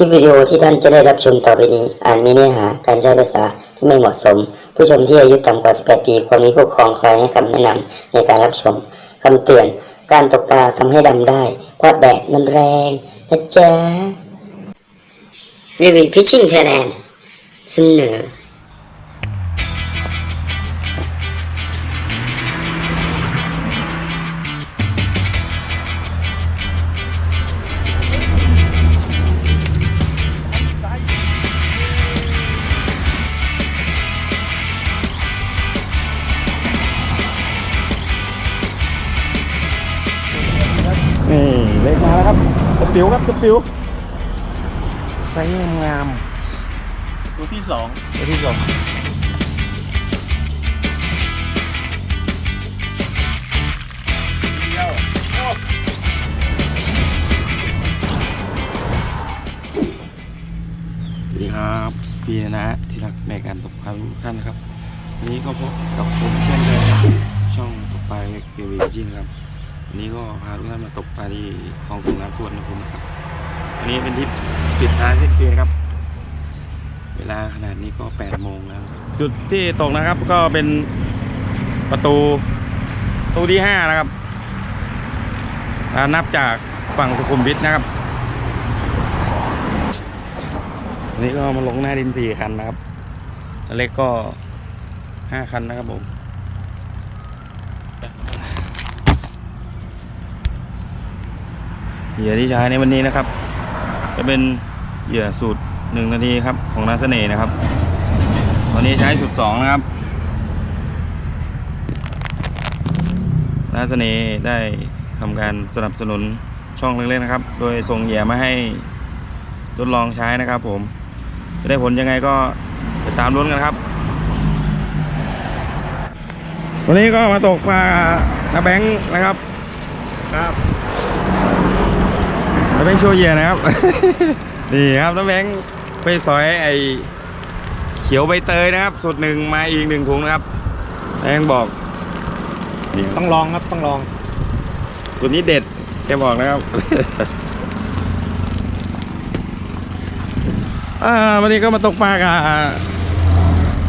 ลิปวิดีโอที่ท่านจะได้รับชมต่อไปนี้อาจมีเนื้อหาการใช้ภาษาที่ไม่เหมาะสม ผู้ชมที่อายุต่ำกว่า 18 ปีควรมีผู้ปกครองคอยให้คำแนะนำในการรับชมคำเตือน การตกปลาทำให้ดำได้ เพราะแดดมันแรงนะจ๊ะรีวิวพิชชิ่งไทยแลนด์เสนอ เล็กมาแล้วครับกระปิวครับกระปิวไซส์งามตัวที่สองๆตัวที่สองสวัสดีครับพี่นะที่รักในการตกปลาทุกท่านนะครับวันนี้ก็พบกับผมเช่นเคยครับช่องตกปลาเล็กเกวีจินครับ วันนี้ก็พาทุกท่านมาตกปลาที่คลองส่งน้ำส่วนภูมิครับอันนี้เป็นทิปปิดท้ายเช่นเคยครับ เวลาขนาดนี้ก็8โมงแล้ว จุดที่ตกนะครับก็เป็นประตูประตูที่5นะครับนับจากฝั่งสุขุมวิทนะครับอันนี้ก็มาลงหน้าดินสี่คันนะครับเล็กก็5คันนะครับผม เหยื่อที่ใช้ในวันนี้นะครับ จะเป็นเหยื่อสูตรหนึ่งนาทีครับของนาเสน่ห์นะครับ วันนี้ใช้สูตรสองนะครับนาเสน่ห์ได้ทำการสนับสนุนช่องเล็กๆนะครับ โดยส่งเหยื่อมาให้ทดลองใช้นะครับ ผม จะได้ผลยังไงก็ติดตามลุ้นกันครับ วันนี้ก็มาตกปลานาแบงค์นะครับ ครับ น้าแบงค์โชว์เหยื่อนะครับ นี่ครับน้าแบงค์ไปสอยไอเขียวใบเตยนะครับสุดหนึ่งมาอีกหนึ่งถุงนะครับน้าแบงค์บอกนี่ต้องลองครับต้องลองตัวนี้เด็ดแกบอกนะครับอ่าวันนี้ก็มาตกปลากับ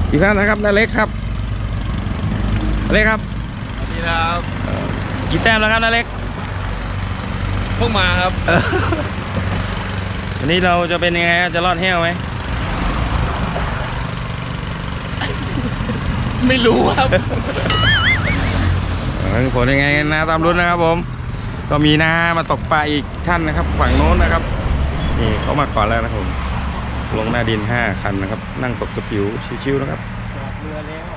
อีกท่านนะครับนาเล็กครับนาเล็กครับสวัสดีครับกี่แต้มแล้วครับนาเล็กเพิ่งมาครับวันนี้เราจะเป็นยังไงครับจะรอดแห้วไหมไม่รู้ครับเออผลยังไงนะตามรุ่นนะครับผม ก็มีน้ามาตกปลาอีกท่านนะครับ ฝั่งโน้นนะครับนี่เขามาก่อนแล้วนะครับผมลงหน้าดิน5คันนะครับ นั่งตกสปิวชิวๆนะครับ เรือแล้ว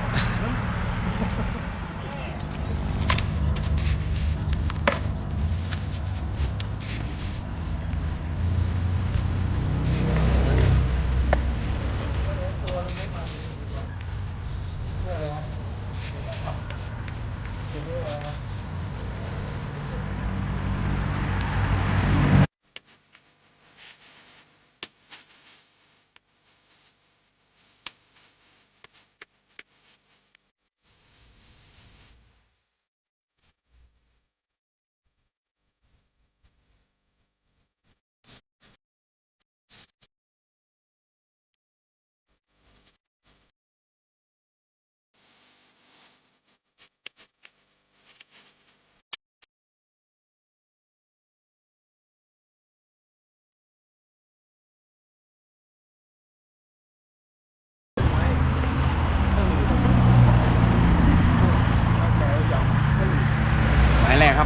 หมายแรกค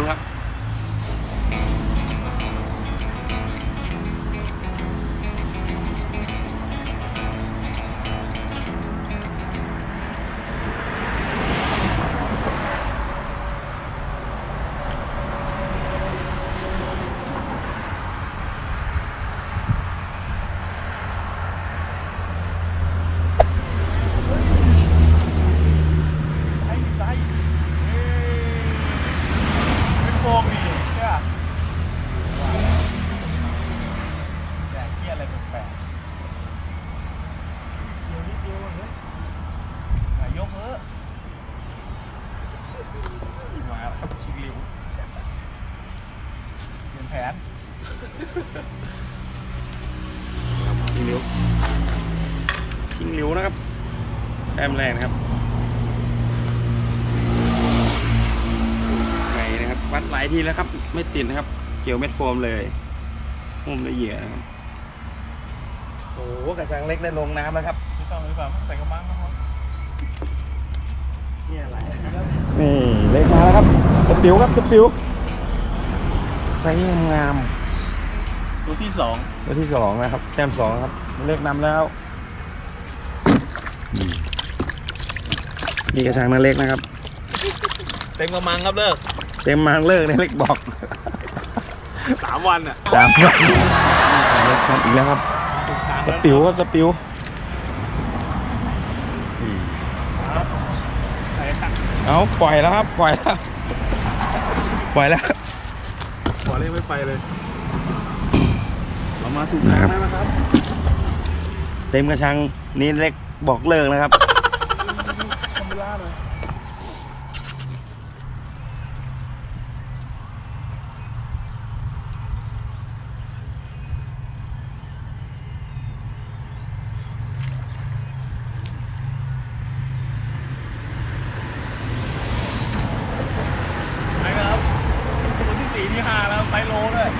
รู้ครับ แต้มแรกนะครับไงนะครับ วัดหลายทีแล้วครับ ไม่ติดนะครับ เกี่ยวเม็ดโฟมเลยหุ้มด้วยเหยื่อนะครับโอ้โหกระชังเล็กได้ลงน้ำแล้วครับไม่ต้องไม่ต้องใส่กระมังนะครับนี่อะไรนี่เล็กมาแล้วครับสปิวครับสปิวไซส์งามตัวที่สองตัวที่สองนะครับ แต้มสองครับ เล็กนำแล้ว นี่กระชังนั่นเล็กนะครับ เต็มกระมังครับเลิกเต็มมาเลิกในเล็กบอกสามวันอะตามครับเล็กครับอีกแล้วครับ สปิวครับสปิวใส่ตักเอาปล่อยแล้วครับปล่อยแล้วปล่อยแล้วขอเล่นไม่ไปเลยเรามาถูกทางแล้วนะครับ เต็มกระชังนี่เล็กบอกเลิกนะครับ ทำเวลาหน่อย ไปครับตัวที่สี่ที่ห้าแล้วไปโลด้วย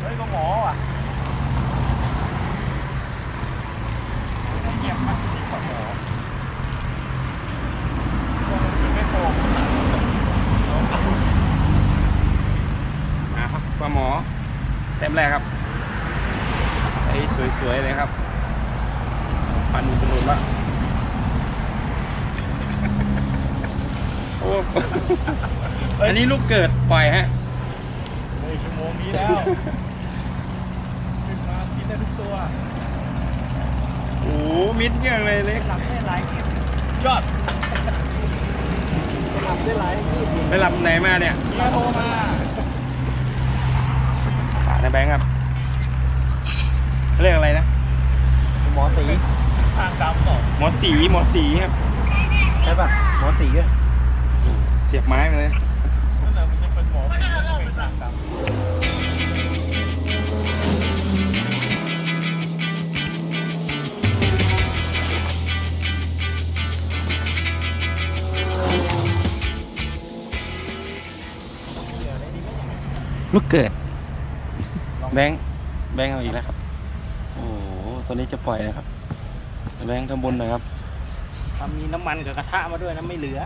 เฮ้ยก็หมอว่ะเงียบมากจริงกว่าหมอมันไม่โต นะครับปลาหมอเต็ม แรกครับไอ้สวยๆเลยครับปันสนุนละโอ้อันนี้ลูกเกิดปล่อยฮะเฮ้ยชั่วโมงนี้แล้วขึ้นมากินได้ทุกตัวโอ้โหมิดเงี้ยงเลยเล็กหลับได้หลายยอดหลับได้หลายไปหลับไหนมาเนี่ยเมียโทรมาฝาก ในแบงค์ครับเรียกอะไรนะหมอสีทางดำบอกหมอสีหมอสีครับใช่ป่ะหมอสีอะเสียบไม้มาเลยนั่นแหละมันจะเป็นหมอสีเป็นทางดำลูกเกิด แบงค์แบงค์เอาอีกแล้วครับ โอ้โหตัวนี้จะปล่อยนะครับ แบงค์ทำบนหน่อยครับ ทำมีน้ำมันกับกระทะมาด้วยนะไม่เหลือ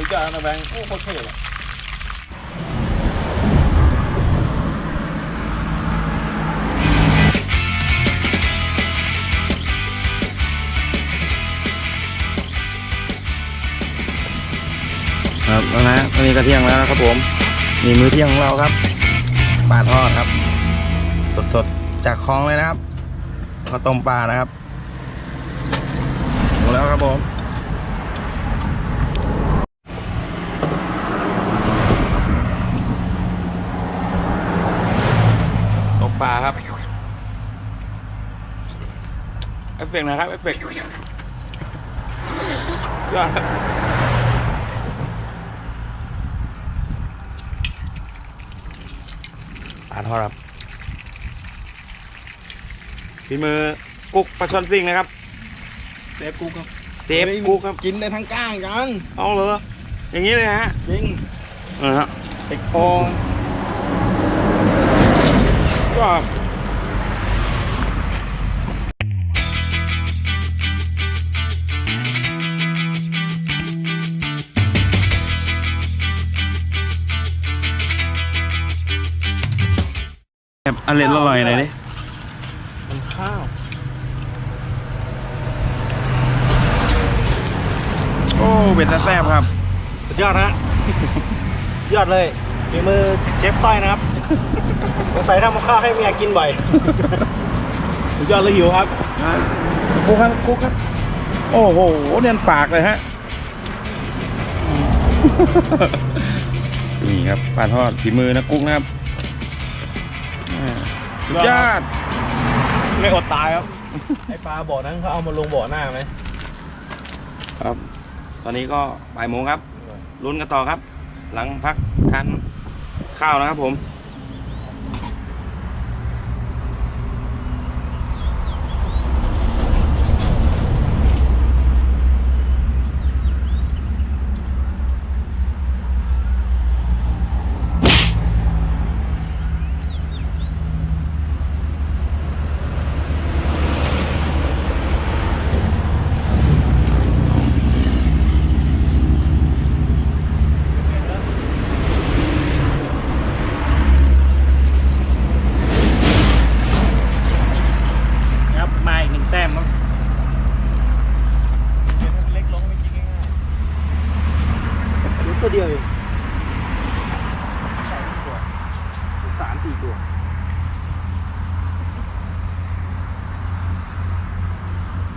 วิจารณ์นะแบงค์โอ้โคตรเท่เลยครับแล้วนะตอนนี้ก็เที่ยงแล้วนะครับผมนี่มื้อเที่ยงของเราครับปลาทอดครับ สดๆจากคลองเลยนะครับข้าต้มปลานะครับหมดแล้วครับผมตกปลาครับ เอฟเฟกต์นะครับเอฟเฟกต์ยอดครับปลาทอดครับฝีมือกุ๊กปลาช่อนซิ่งนะครับ เซฟกูครับเซฟกุ๊กครับ กินได้ทั้งก้างกันเอาเลยอย่างนี้เลยฮะจริงเออฮะเด็กพองก็ อร่อยอร่อยหน่อยดิมันข้าว โอ้เป็นตาแซ่บครับ สุดยอดนะยอดเลยฝีมือเชฟต้อยนะครับสงสัยทำกับข้าวให้เมียกินบ่อย สุดยอดเลยหิวครับกุ๊กครับกุ๊กครับ โอ้โหเนียนปากเลยฮะ นี่ครับปลาทอดฝีมือนะกุ๊กนะครับอ่า สุดยอดไม่อดตายครับ ไอปลาบ่อนั้นเขาเอามาลงบ่อหน้าไหมครับ ตอนนี้ก็บ่ายโมงครับลุ้นกันต่อครับ หลังพักทานข้าวนะครับผม ครับ มาอีกหนึ่งแต้มครับเล็กลงไม่กินง่ายๆรู้ตัวเดียวเองสามสี่ตัว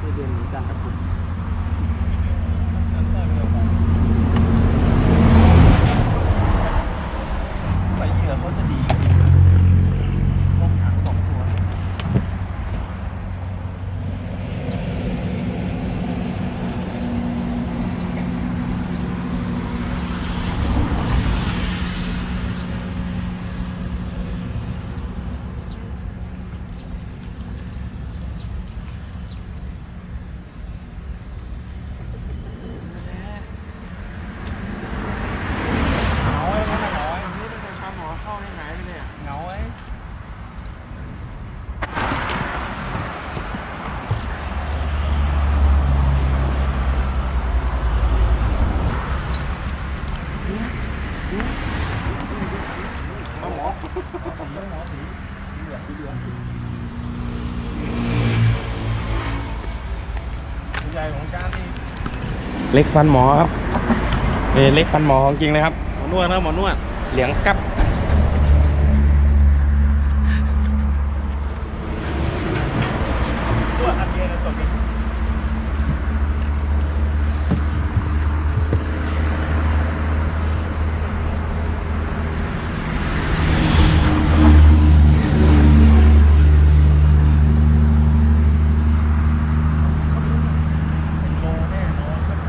ตัวเดียวเหมือน กันครับคุณใส่เหยื่อเขาจะดีต้องหางสองตัว เหงาไอ้มันเหงาไอ้นี่เป็นชาวหมอเข้าให้หายไปเลยเหงาไอ้หมอหมอหมอผีเหลือเหลือใหญ่ของการนี่ เล็กฟันหมอครับเออเล็กฟันหมอของจริงเลยครับหมอนวดนะหมอนวดเหลียงกับ นวดอันเดียวนะตัวนี้โลแน่นอนครับ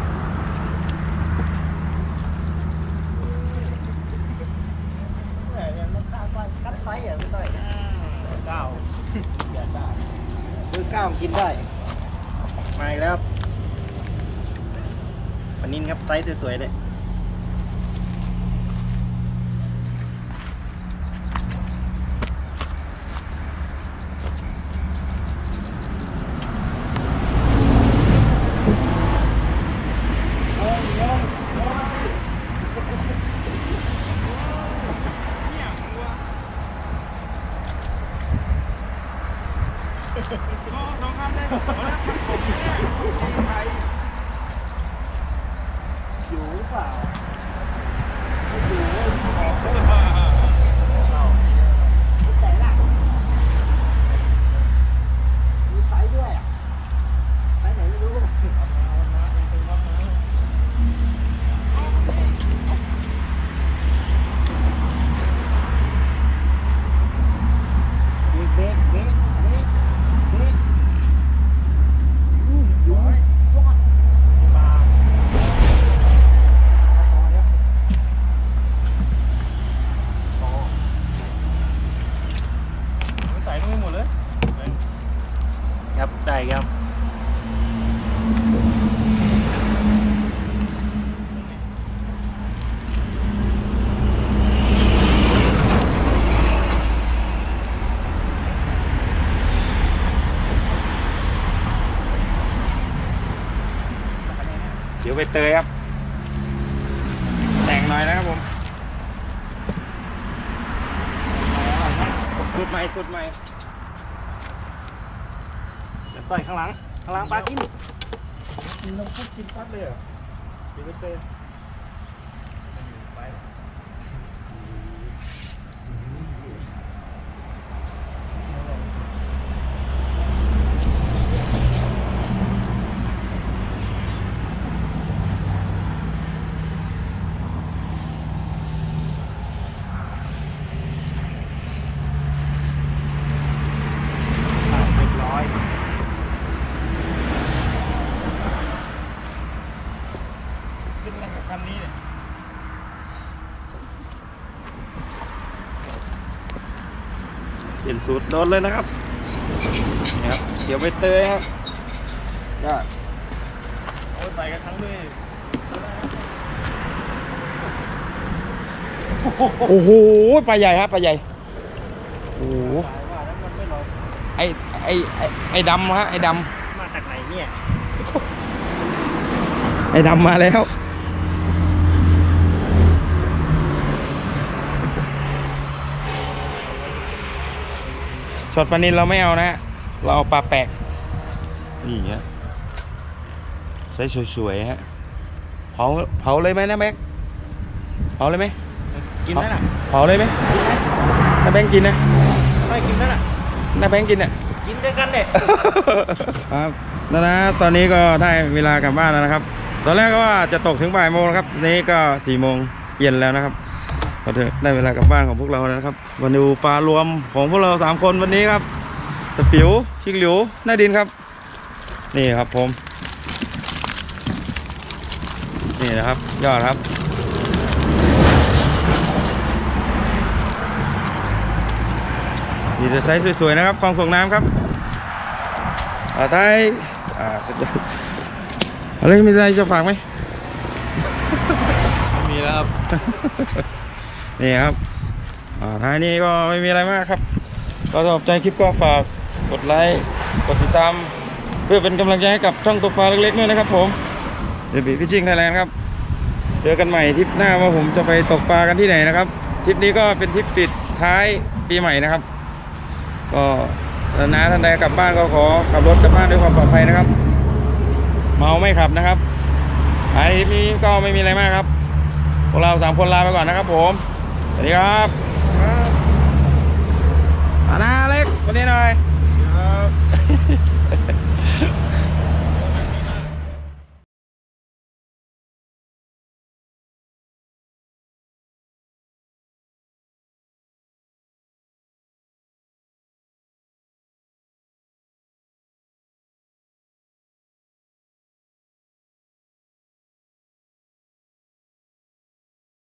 แหมยังต้องข้าวไปคัดไซส์อะไม่ได้เก้าอย่าได้ มือก้าวกินได้ มาอีกแล้วครับปั นนินครับไซส์สวยๆเลยอยู่หรือเปล่า ใส่ลงไปหมดเลย ครับ ได้ครับ เดี๋ยวไปเตยครับ แต่งหน่อยนะครับผมสุดใหม่สุดใหม่ เดี๋ยวต่อยข้างหลัง ข้างหลังปลากิน กินน้ำพุกินปั๊บเลยเหรอ เดี๋ยวไปเตยอะเรียบร้อย ขึ้นมาจากคันนี้เนี่ยเปลี่ยน สูตรโดนเลยนะครับนี่ครับเดี๋ยวไปเตยครับก็โอ้ยใส่กันทั้งด้วยโอ้โหปลาใหญ่ครับปลาใหญ่โอ้โหว่าแล้วมันไม่ลอยไอไอไอไอดำฮะไอดมาจากไหนเนี่ยำไอดำมาแล้ว ช็อตปลานินเราไม่เอานะฮะเราเอาปลาแปลกนี่ฮะใส่สวยๆฮะเผาเผาเลยไหมนะแม็กเผาเลยไหมกินนั่นน่ะเผาเลยไหมน้าแบงค์กินนะไม่กินนั่นน่ะน้าแบงค์กินอะกินด้วยกันเนี่ยครับแล้วนะตอนนี้ก็ได้เวลากลับบ้านแล้วนะครับ ตอนแรกก็ว่าจะตกถึงบ่ายโมงนะครับทีนี้ก็สี่โมงเย็นแล้วนะครับ ก็ถึงได้เวลากลับบ้านของพวกเราแล้วนะครับมาดูปลารวมของพวกเราสามคนวันนี้ครับสปิวชิงหลิวหน้าดินครับ นี่ครับผม นี่นะครับยอดครับนี่จะไซส์สวยๆนะครับคลองส่งน้ำครับอ่าท้ายอ่าสุดยอดอะไรมีอะไรจะฝากไหมไมีแล้วครับ นี่ครับท้ายนี้ก็ไม่มีอะไรมากครับก็สำหรับใจคลิปก็ฝากกดไลค์กดติดตาม เพื่อเป็นกำลังใจให้กับช่องตกปลาเล็กๆด้วยนะครับผมเดบิพี่จิงไทยแลนด์ครับเจอกันใหม่ทริปหน้าว่าผมจะไปตกปลากันที่ไหนนะครับทริปนี้ก็เป็นทริปปิดท้ายปีใหม่นะครับ ก็ถ้านาท่านใดกลับบ้านก็ขอขับรถกลับบ้านด้วยความปลอดภัยนะครับ เมาไม่ขับนะครับอันนี้ก็ไม่มีอะไรมากครับ พวกเราสามคนลาไปก่อนนะครับผม สวัสดีครับมานาเล็กวันนี้หน่อยครับ